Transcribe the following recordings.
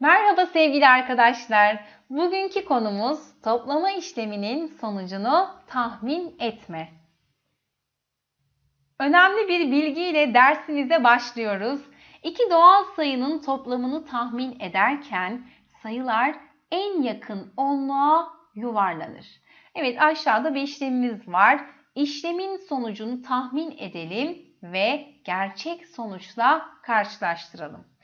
Merhaba sevgili arkadaşlar. Bugünkü konumuz toplama işleminin sonucunu tahmin etme. Önemli bir bilgiyle dersimize başlıyoruz. İki doğal sayının toplamını tahmin ederken sayılar en yakın onluğa yuvarlanır. Evet aşağıda bir işlemimiz var. İşlemin sonucunu tahmin edelim ve gerçek sonuçla karşılaştıralım.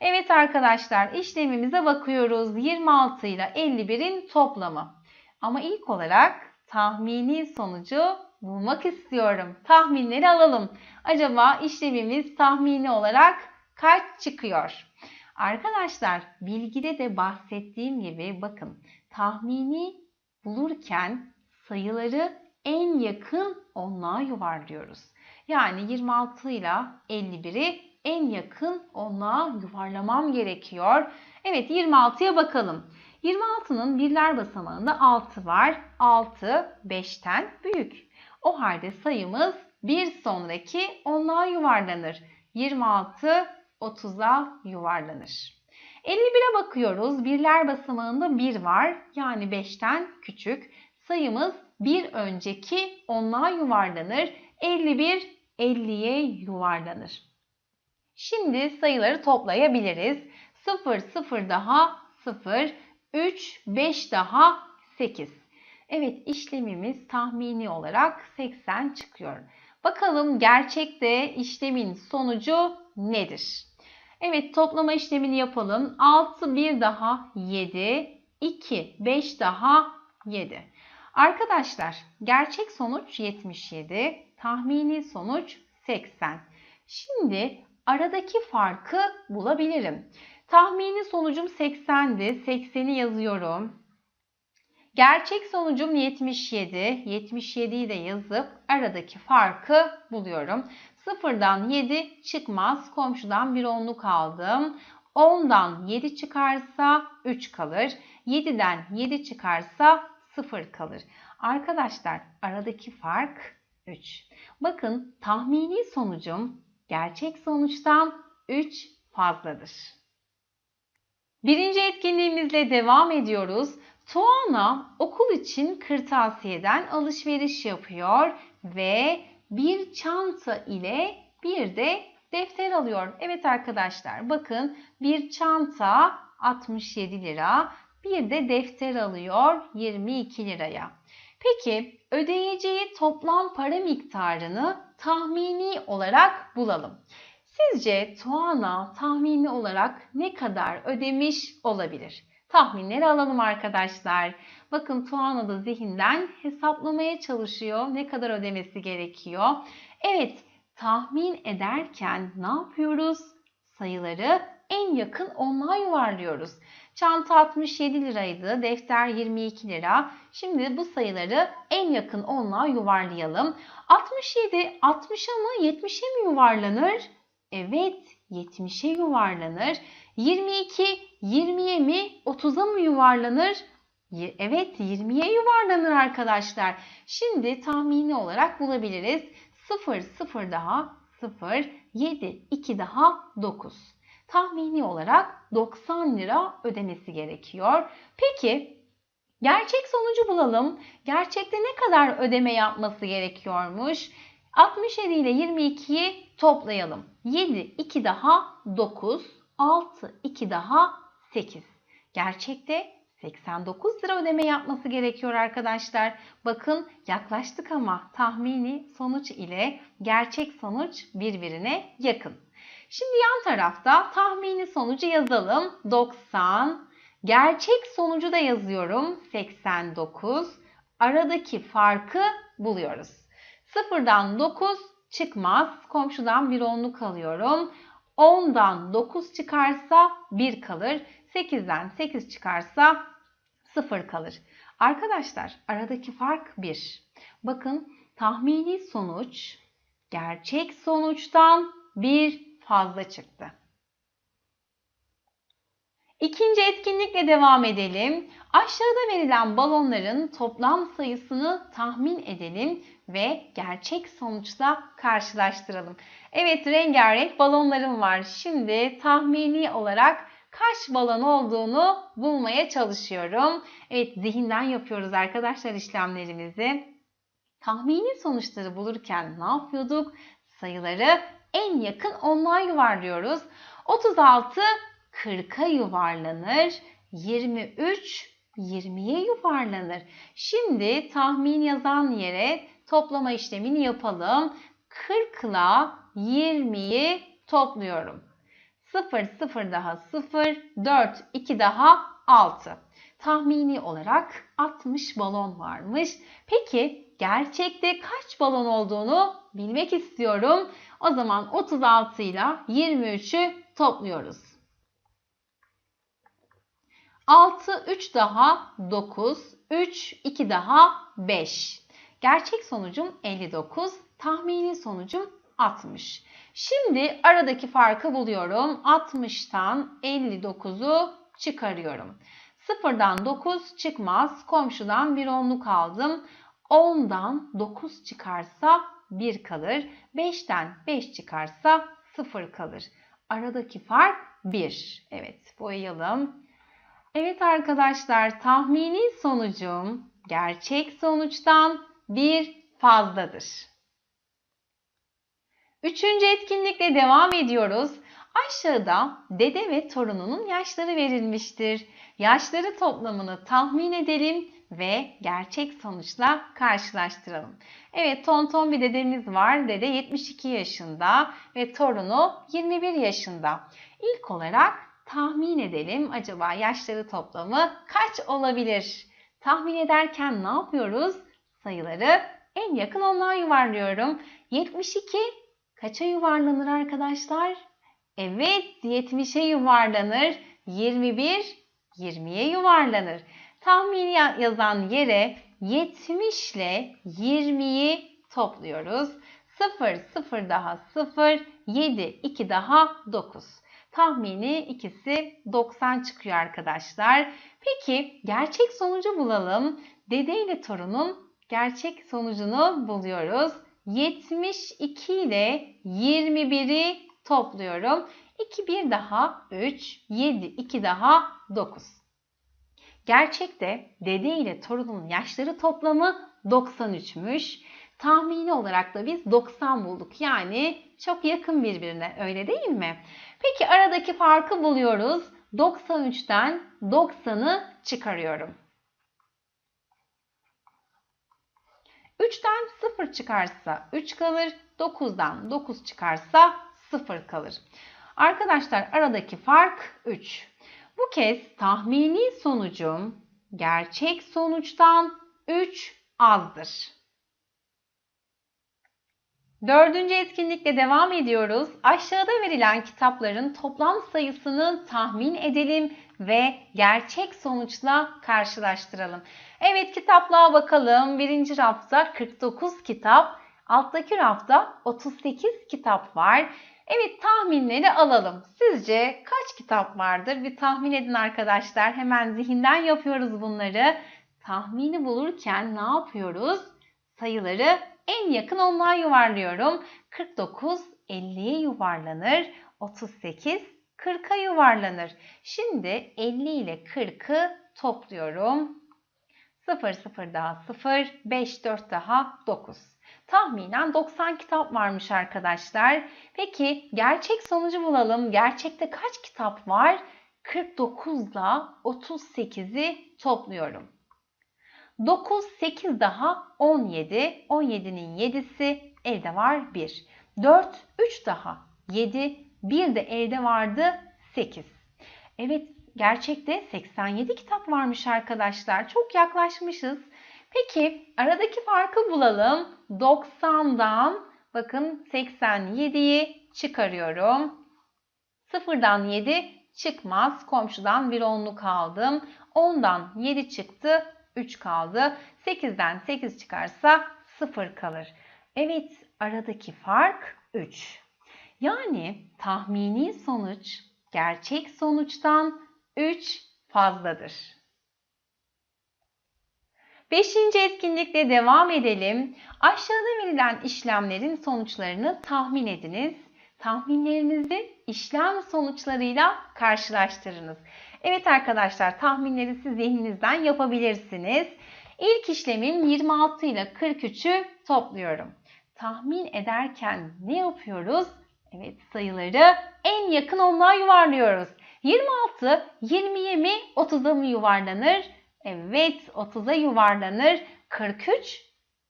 Evet arkadaşlar işlemimize bakıyoruz. 26 ile 51'in toplamı. Ama ilk olarak tahmini sonucu bulmak istiyorum. Tahminleri alalım. Acaba işlemimiz tahmini olarak kaç çıkıyor? Arkadaşlar bilgide de bahsettiğim gibi bakın tahmini bulurken sayıları en yakın onluğa yuvarlıyoruz. Yani 26 ile 51'i en yakın onluğa yuvarlamam gerekiyor. Evet 26'ya bakalım. 26'nın birler basamağında 6 var. 6 5'ten büyük. O halde sayımız bir sonraki onluğa yuvarlanır. 26 30'a yuvarlanır. 51'e bakıyoruz. Birler basamağında 1 var. Yani 5'ten küçük. Sayımız bir önceki onluğa yuvarlanır. 51 50'ye yuvarlanır. Şimdi sayıları toplayabiliriz. 0, 0 daha 0, 3, 5 daha 8. Evet işlemimiz tahmini olarak 80 çıkıyor. Bakalım gerçekte işlemin sonucu nedir? Evet toplama işlemini yapalım. 6, 1 daha 7, 2, 5 daha 7. Arkadaşlar gerçek sonuç 77, tahmini sonuç 80. Şimdi aradaki farkı bulabilirim. Tahmini sonucum 80'di. 80'i yazıyorum. Gerçek sonucum 77. 77'yi de yazıp aradaki farkı buluyorum. Sıfırdan 7 çıkmaz. Komşudan bir onluk aldım. 10'dan 7 çıkarsa 3 kalır. 7'den 7 çıkarsa 0 kalır. Arkadaşlar aradaki fark 3. Bakın tahmini sonucum gerçek sonuçtan 3 fazladır. Birinci etkinliğimizle devam ediyoruz. Tuana okul için kırtasiyeden alışveriş yapıyor ve bir çanta ile bir de defter alıyor. Evet arkadaşlar bakın bir çanta 67 lira, bir de defter alıyor 22 liraya. Peki ödeyeceği toplam para miktarını tahmini olarak bulalım. Sizce Tuana tahmini olarak ne kadar ödemiş olabilir? Tahminleri alalım arkadaşlar. Bakın Tuana da zihinden hesaplamaya çalışıyor. Ne kadar ödemesi gerekiyor? Evet, tahmin ederken ne yapıyoruz? Sayıları en yakın onluğa yuvarlıyoruz. Çanta 67 liraydı, defter 22 lira. Şimdi bu sayıları en yakın onluğa yuvarlayalım. 67 60'a mı 70'e mi yuvarlanır? Evet 70'e yuvarlanır. 22 20'ye mi 30'a mı yuvarlanır? Evet 20'ye yuvarlanır arkadaşlar. Şimdi tahmini olarak bulabiliriz. 0 0 daha 0 7 2 daha 9 tahmini olarak 90 lira ödemesi gerekiyor. Peki gerçek sonucu bulalım. Gerçekte ne kadar ödeme yapması gerekiyormuş? 67 ile 22'yi toplayalım. 7, 2 daha 9, 6, 2 daha 8. Gerçekte 89 lira ödeme yapması gerekiyor arkadaşlar. Bakın yaklaştık ama tahmini sonuç ile gerçek sonuç birbirine yakın. Şimdi yan tarafta tahmini sonucu yazalım. 90. Gerçek sonucu da yazıyorum. 89. Aradaki farkı buluyoruz. Sıfırdan 9 çıkmaz. Komşudan bir onluk alıyorum. 10'dan 9 çıkarsa 1 kalır. 8'den 8 çıkarsa 0 kalır. Arkadaşlar aradaki fark 1. Bakın tahmini sonuç gerçek sonuçtan 1 fazla çıktı. İkinci etkinlikle devam edelim. Aşağıda verilen balonların toplam sayısını tahmin edelim ve gerçek sonuçla karşılaştıralım. Evet rengarenk balonlarım var. Şimdi tahmini olarak kaç balon olduğunu bulmaya çalışıyorum. Evet zihinden yapıyoruz arkadaşlar işlemlerimizi. Tahmini sonuçları bulurken ne yapıyorduk? Sayıları en yakın onluğa yuvarlıyoruz. 36 40'a yuvarlanır. 23 20'ye yuvarlanır. Şimdi tahmin yazan yere toplama işlemini yapalım. 40 ile 20'yi topluyorum. 0, 0 daha 0, 4, 2 daha 6. Tahmini olarak 60 balon varmış. Peki gerçekte kaç balon olduğunu bilmek istiyorum. O zaman 36 ile 23'ü topluyoruz. 6, 3 daha 9, 3, 2 daha 5. Gerçek sonucum 59, tahmini sonucum 60. Şimdi aradaki farkı buluyorum. 60'tan 59'u çıkarıyorum. 0'dan 9 çıkmaz. Komşudan bir onluk aldım. 10'dan 9 çıkarsa 1 kalır. 5'ten 5 çıkarsa 0 kalır. Aradaki fark 1. Evet boyayalım. Evet arkadaşlar tahmini sonucum gerçek sonuçtan bir fazladır. Üçüncü etkinlikle devam ediyoruz. Aşağıda dede ve torununun yaşları verilmiştir. Yaşları toplamını tahmin edelim ve gerçek sonuçla karşılaştıralım. Evet tonton bir dedemiz var. Dede 72 yaşında ve torunu 21 yaşında. İlk olarak tahmin edelim. Acaba yaşları toplamı kaç olabilir? Tahmin ederken ne yapıyoruz? Sayıları en yakın onluğa yuvarlıyorum. 72 kaça yuvarlanır arkadaşlar? Evet 70'e yuvarlanır. 21 20'ye yuvarlanır. Tahmini yazan yere 70 ile 20'yi topluyoruz. 0 0 daha 0 7 2 daha 9. Tahmini ikisi 90 çıkıyor arkadaşlar. Peki gerçek sonucu bulalım. Dede ile torunun gerçek sonucunu buluyoruz. 72 ile 21'i topluyorum. 2 1 daha 3, 7 2 daha 9. Gerçekte dede ile torunun yaşları toplamı 93'müş. Tahmini olarak da biz 90 bulduk. Yani çok yakın birbirine öyle değil mi? Peki aradaki farkı buluyoruz. 93'ten 90'ı çıkarıyorum. 3'ten 0 çıkarsa 3 kalır. 9'dan 9 çıkarsa 0 kalır. Arkadaşlar aradaki fark 3. Bu kez tahmini sonucum gerçek sonuçtan 3 azdır. Dördüncü etkinlikle devam ediyoruz. Aşağıda verilen kitapların toplam sayısını tahmin edelim ve gerçek sonuçla karşılaştıralım. Evet kitaplığa bakalım. Birinci rafta 49 kitap, alttaki rafta 38 kitap var. Evet tahminleri alalım. Sizce kaç kitap vardır? Bir tahmin edin arkadaşlar. Hemen zihinden yapıyoruz bunları. Tahmini bulurken ne yapıyoruz? Sayıları en yakın onluğa yuvarlıyorum. 49 50'ye yuvarlanır. 38 40'a yuvarlanır. Şimdi 50 ile 40'ı topluyorum. 0 0 daha 0, 5 4 daha 9. Tahminen 90 kitap varmış arkadaşlar. Peki gerçek sonucu bulalım. Gerçekte kaç kitap var? 49 ile 38'i topluyorum. 9, 8 daha 17. 17'nin 7'si elde var 1. 4, 3 daha 7. 1 de elde vardı 8. Evet gerçekte 87 kitap varmış arkadaşlar. Çok yaklaşmışız. Peki aradaki farkı bulalım. 90'dan bakın 87'yi çıkarıyorum. 0'dan 7 çıkmaz. Komşudan bir onluk aldım. 10'dan 7 çıktı. 3 kaldı. 8'den 8 çıkarsa 0 kalır. Evet aradaki fark 3. Yani tahmini sonuç gerçek sonuçtan 3 fazladır. Beşinci etkinlikle devam edelim. Aşağıda verilen işlemlerin sonuçlarını tahmin ediniz. Tahminlerinizi işlem sonuçlarıyla karşılaştırınız. Evet arkadaşlar tahminleri siz zihninizden yapabilirsiniz. İlk işlemim 26 ile 43'ü topluyorum. Tahmin ederken ne yapıyoruz? Evet sayıları en yakın onluğa yuvarlıyoruz. 26 20'ye mi 30'a mı yuvarlanır? Evet 30'a yuvarlanır. 43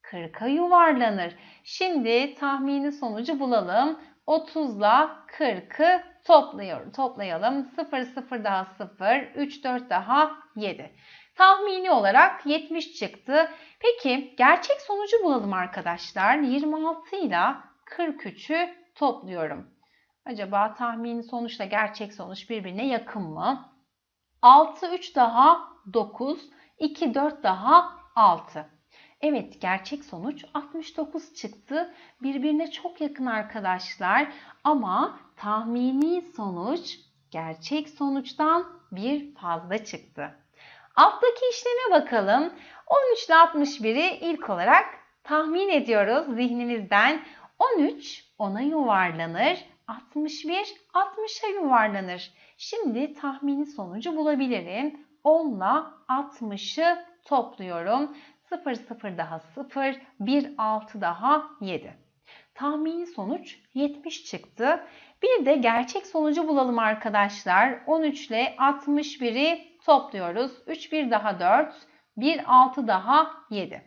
40'a yuvarlanır. Şimdi tahmini sonucu bulalım. 30 ile 40'ı topluyor, toplayalım. 0 0 daha 0, 3 4 daha 7. Tahmini olarak 70 çıktı. Peki gerçek sonucu bulalım arkadaşlar. 26 ile 43'ü topluyorum. Acaba tahmini sonuçla gerçek sonuç birbirine yakın mı? 6 3 daha 9, 2 4 daha 6. Evet gerçek sonuç 69 çıktı. Birbirine çok yakın arkadaşlar ama tahmini sonuç gerçek sonuçtan bir fazla çıktı. Alttaki işleme bakalım. 13 ile 61'i ilk olarak tahmin ediyoruz zihnimizden. 13 10'a yuvarlanır. 61 60'a yuvarlanır. Şimdi tahmini sonucu bulabilirim. 10 ile 60'ı topluyorum. 0 0 daha 0, 1 6 daha 7. Tahmini sonuç 70 çıktı. Bir de gerçek sonucu bulalım arkadaşlar. 13 ile 61'i topluyoruz. 3 1 daha 4, 1 6 daha 7.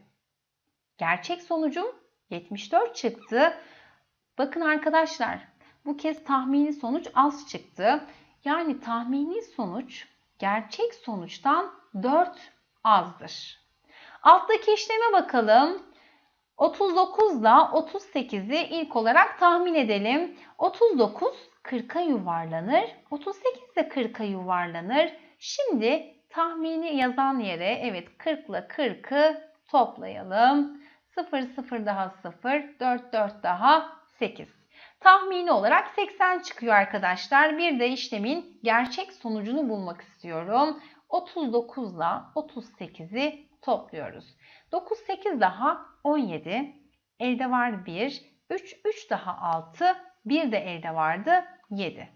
Gerçek sonucum 74 çıktı. Bakın arkadaşlar bu kez tahmini sonuç az çıktı. Yani tahmini sonuç gerçek sonuçtan 4 azdır. Alttaki işleme bakalım. 39 ile 38'i ilk olarak tahmin edelim. 39 40'a yuvarlanır. 38 de 40'a yuvarlanır. Şimdi tahmini yazan yere evet 40 ile 40'ı toplayalım. 0 0 daha 0, 4 4 daha 8. Tahmini olarak 80 çıkıyor arkadaşlar. Bir de işlemin gerçek sonucunu bulmak istiyorum. 39 ile 38'i topluyoruz. 9 8 daha 17. Elde var 1. 3 3 daha 6. 1 de elde vardı 7.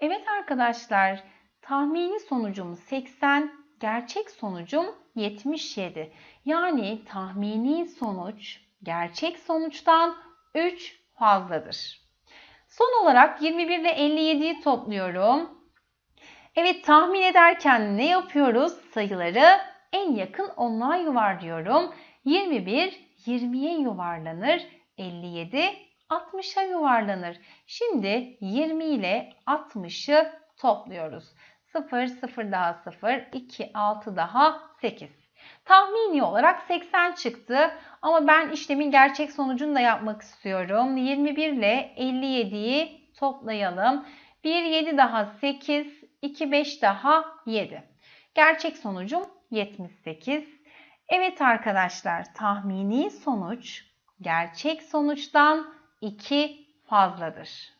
Evet arkadaşlar tahmini sonucum 80. Gerçek sonucum 77. Yani tahmini sonuç gerçek sonuçtan 3 fazladır. Son olarak 21 ile 57'yi topluyorum. Evet tahmin ederken ne yapıyoruz? Sayıları en yakın onluğa yuvarlıyorum. 21 20'ye yuvarlanır. 57 60'a yuvarlanır. Şimdi 20 ile 60'ı topluyoruz. 0 0 daha 0 2 6 daha 8. Tahmini olarak 80 çıktı ama ben işlemin gerçek sonucunu da yapmak istiyorum. 21 ile 57'yi toplayalım. 1 7 daha 8 2 5 daha 7. Gerçek sonucum 78. Evet arkadaşlar tahmini sonuç gerçek sonuçtan 2 fazladır.